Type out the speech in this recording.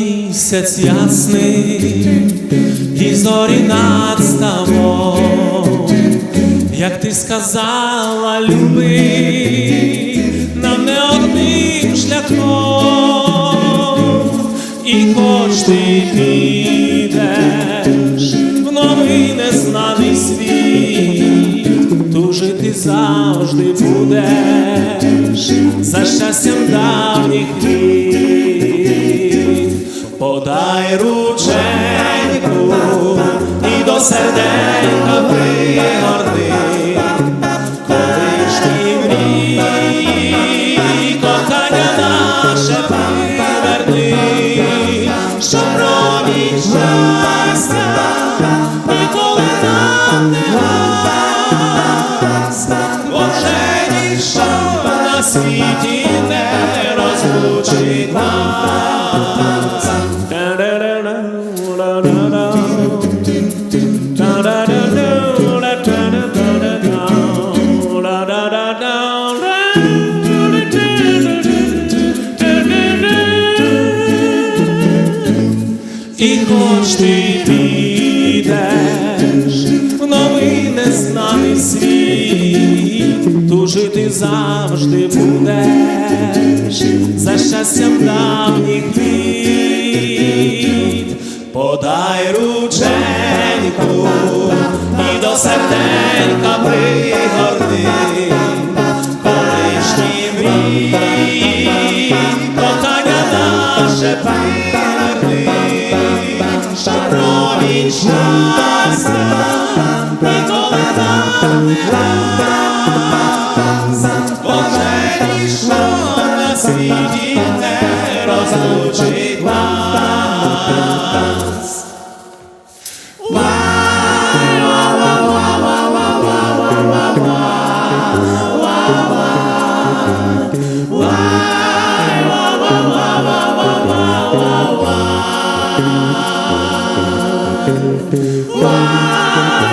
місяць ясний, і зорі над ставом, як ти сказала, люби, нам не одним шляхом, і хоч ти підеш в новий незнаний світ, тужити завжди будеш. За щастям давніх Подай рученьку і до серденька пригорни, колишні мрії, кохання наше приверни, що промінь щастя ніколи нам не гасть, бо вже ніщо на світі не розлучить нас. І хоч ти підеш в новий незнаний світ, тужити завжди будеш за щастям давніх літ. Подай рученьку і до серденька пригорни, колишні мрії, кохання наше приверни, ніщо на світі не розлучить нас. Wow.